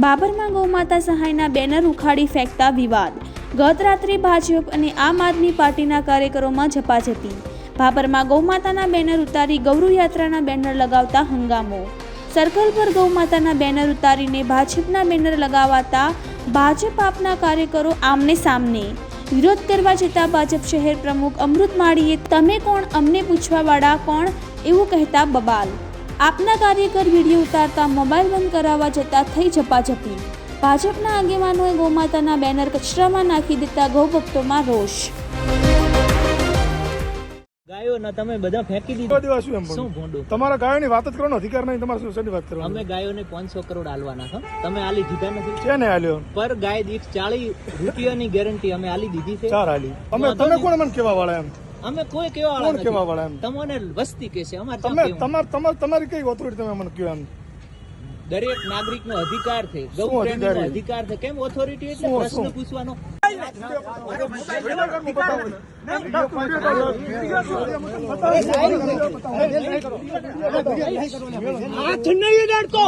બાબરમાં ગૌમાતા સહાયના બેનર ઉખાડી ફેંકતા વિવાદ. ગત રાત્રે ભાજપ અને આમ આદમી પાર્ટીના કાર્યકરોમાં ઝપાઝપી. બાબરમાં ગૌમાતાના બેનર ઉતારી ગૌરવ યાત્રાના બેનર લગાવતા હંગામો. સર્કલ પર ગૌમાતાના બેનર ઉતારીને ભાજપના બેનર લગાવાતા ભાજપ આપના કાર્યકરો આમને સામને. વિરોધ કરવા જતા ભાજપ શહેર પ્રમુખ અમૃત માળીએ, તમે કોણ? અમને પૂછવાવાળા કોણ? એવું કહેતા બબાલ. આપના કાર્યકર વીડિયો ઉતારતા મોબાઈલ બંધ કરાવવા જતા થઈ ઝપાઝપી. ભાજપના આગેવાનોએ ગૌમાતાના બેનર કચરામાં નાખી દેતા ગૌભક્તોમાં રોષ. ગાયો ના તમે બધા ફેંકી દીધો. શું એમ શું પણ ભોંડું? તમારા ગાયોની વાત જ કરવાનો અધિકાર નહીં તમારે શું વાત અમે કરવાની ગાયોને પાંચસો કરોડ આલવાના છો. તમે આલી દીધા નથી? છે ને આલ્યો? પર ગાય દીઠ ચાળી રૂપિયાની ગેરંટી અમે આલી દીધી છે. ચાર આલી. તમે તમે કોણ મને કેવા વાળા એમ? અમે કોઈ કેવા કોણ કેવા વાળા એમ? તમને વસ્તી કે છે અમારે તમે? તમાર તમાર તમારી કઈ ઓથોરિટી તમે મને કયો એમ? દરેક નાગરિક નો અધિકાર છે ગૌ શું પ્રેમીનો અધિકાર છે? કેમ ઓથોરિટી એટલે પ્રશ્ન પૂછવાનો? હાથ નહીં અડાડતો